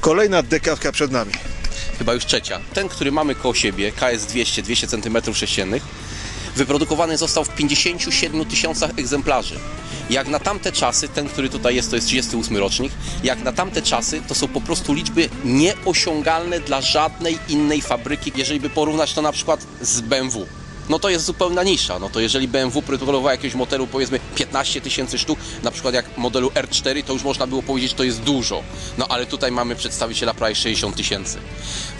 Kolejna dekawka przed nami. chyba już trzecia. Ten, który mamy koło siebie, KS200, 200 cm3, wyprodukowany został w 57 tysiącach egzemplarzy. Jak na tamte czasy, ten, który tutaj jest, to jest 38 rocznik, jak na tamte czasy, to są po prostu liczby nieosiągalne dla żadnej innej fabryki, jeżeli by porównać to na przykład z BMW. No to jest zupełna nisza. No to jeżeli BMW produkował jakiegoś modelu powiedzmy 15 tysięcy sztuk, na przykład jak modelu R4, to już można było powiedzieć, że to jest dużo. No ale tutaj mamy przedstawiciela prawie 60 tysięcy.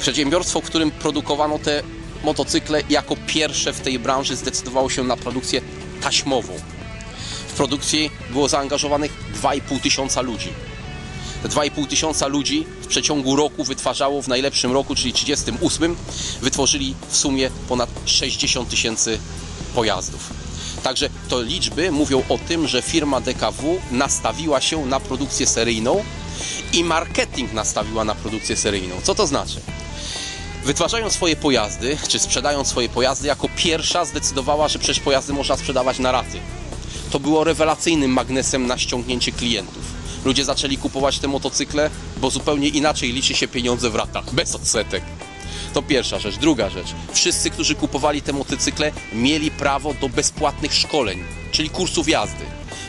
Przedsiębiorstwo, w którym produkowano te motocykle jako pierwsze w tej branży zdecydowało się na produkcję taśmową. W produkcji było zaangażowanych 2,5 tysiąca ludzi. Te 2,5 tysiąca ludzi w przeciągu roku wytwarzało w najlepszym roku, czyli 38, wytworzyli w sumie ponad 60 tysięcy pojazdów. Także to liczby mówią o tym, że firma DKW nastawiła się na produkcję seryjną i marketing nastawiła na produkcję seryjną. Co to znaczy? Wytwarzają swoje pojazdy, czy sprzedają swoje pojazdy, jako pierwsza zdecydowała, że przecież pojazdy można sprzedawać na raty. To było rewelacyjnym magnesem na ściągnięcie klientów. Ludzie zaczęli kupować te motocykle, bo zupełnie inaczej liczy się pieniądze w ratach, bez odsetek. To pierwsza rzecz. Druga rzecz. Wszyscy, którzy kupowali te motocykle, mieli prawo do bezpłatnych szkoleń, czyli kursów jazdy.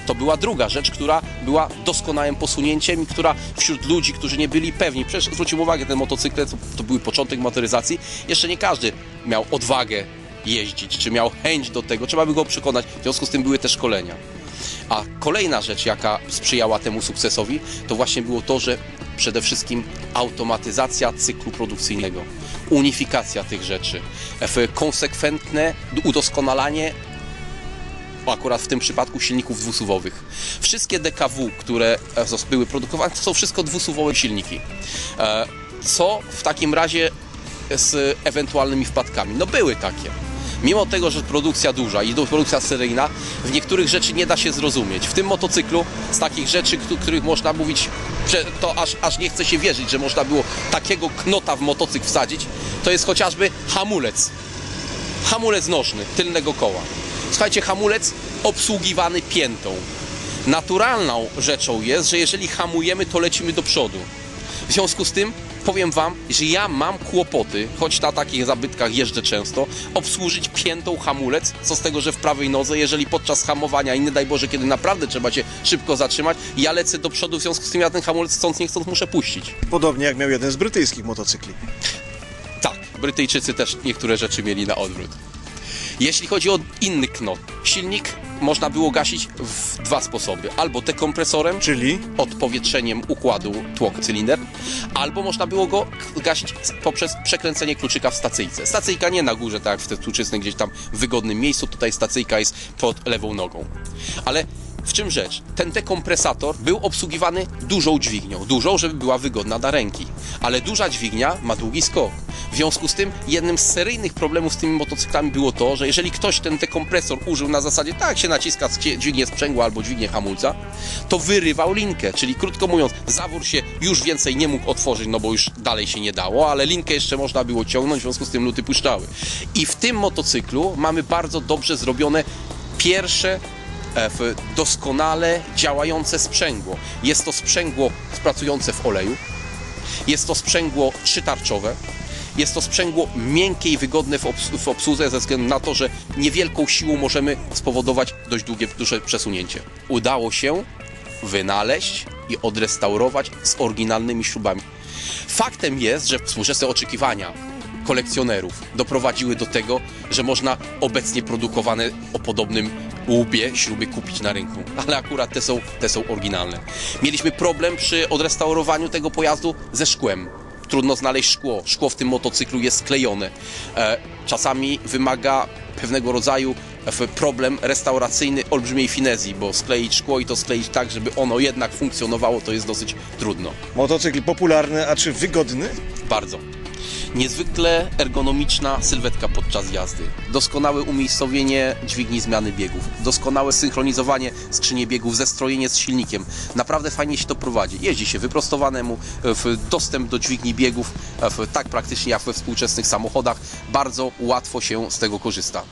To była druga rzecz, która była doskonałym posunięciem i która wśród ludzi, którzy nie byli pewni, przecież zwróćmy uwagę, te motocykle to, to były początek motoryzacji, jeszcze nie każdy miał odwagę jeździć, czy miał chęć do tego, trzeba by go przekonać, w związku z tym były te szkolenia. A kolejna rzecz, jaka sprzyjała temu sukcesowi, to właśnie było to, że przede wszystkim automatyzacja cyklu produkcyjnego, unifikacja tych rzeczy, konsekwentne udoskonalanie akurat w tym przypadku silników dwusuwowych. Wszystkie DKW, które e, były produkowane, to są wszystko dwusuwowe silniki. E, Co w takim razie z ewentualnymi wpadkami? No były takie. Mimo tego, że produkcja duża i produkcja seryjna, w niektórych rzeczy nie da się zrozumieć. W tym motocyklu z takich rzeczy, któ- których można mówić, to aż, aż nie chce się wierzyć, że można było takiego knota w motocykl wsadzić, to jest chociażby hamulec. Hamulec nożny tylnego koła. Słuchajcie, hamulec obsługiwany piętą. Naturalną rzeczą jest, że jeżeli hamujemy, to lecimy do przodu. W związku z tym powiem Wam, że ja mam kłopoty, choć na takich zabytkach jeżdżę często, obsłużyć piętą hamulec, co z tego, że w prawej nodze, jeżeli podczas hamowania i nie daj Boże, kiedy naprawdę trzeba się szybko zatrzymać, ja lecę do przodu, w związku z tym ja ten hamulec chcąc nie chcąc muszę puścić. Podobnie jak miał jeden z brytyjskich motocykli. Tak, Brytyjczycy też niektóre rzeczy mieli na odwrót. Jeśli chodzi o inny knot, silnik można było gasić w dwa sposoby. Albo dekompresorem, Czyli odpowietrzeniem układu tłok cylinder, albo można było go gasić poprzez przekręcenie kluczyka w stacyjce. Stacyjka nie na górze, tak jak w te gdzieś tam w wygodnym miejscu, tutaj stacyjka jest pod lewą nogą. Ale w czym rzecz? Ten dekompresator był obsługiwany dużą dźwignią, dużą, żeby była wygodna dla ręki. Ale duża dźwignia ma długi skok. W związku z tym jednym z seryjnych problemów z tymi motocyklami było to, że jeżeli ktoś ten dekompresor użył na zasadzie tak się naciska dźwignię sprzęgła albo dźwignię hamulca, to wyrywał linkę, czyli krótko mówiąc, zawór się już więcej nie mógł otworzyć, no bo już dalej się nie dało, ale linkę jeszcze można było ciągnąć, w związku z tym luty puszczały. I w tym motocyklu mamy bardzo dobrze zrobione pierwsze w doskonale działające sprzęgło. Jest to sprzęgło pracujące w oleju, jest to sprzęgło trzytarczowe, jest to sprzęgło miękkie i wygodne w, obs- w obsłudze ze względu na to, że niewielką siłą możemy spowodować dość długie, duże przesunięcie. Udało się wynaleźć i odrestaurować z oryginalnymi śrubami. Faktem jest, że współczesne oczekiwania kolekcjonerów doprowadziły do tego, że można obecnie produkowane o podobnym łupie śruby kupić na rynku. Ale akurat te są, te są oryginalne. Mieliśmy problem przy odrestaurowaniu tego pojazdu ze szkłem. Trudno znaleźć szkło. Szkło w tym motocyklu jest sklejone. E, czasami wymaga pewnego rodzaju e, problem restauracyjny olbrzymiej finezji, bo skleić szkło i to skleić tak, żeby ono jednak funkcjonowało, to jest dosyć trudno. motocykl popularny, a czy wygodny? Bardzo. Niezwykle ergonomiczna sylwetka podczas jazdy. Doskonałe umiejscowienie dźwigni zmiany biegów. Doskonałe synchronizowanie skrzyni biegów, zestrojenie z silnikiem. Naprawdę fajnie się to prowadzi. Jeździ się wyprostowanemu, w dostęp do dźwigni biegów, w, tak praktycznie jak we współczesnych samochodach. Bardzo łatwo się z tego korzysta.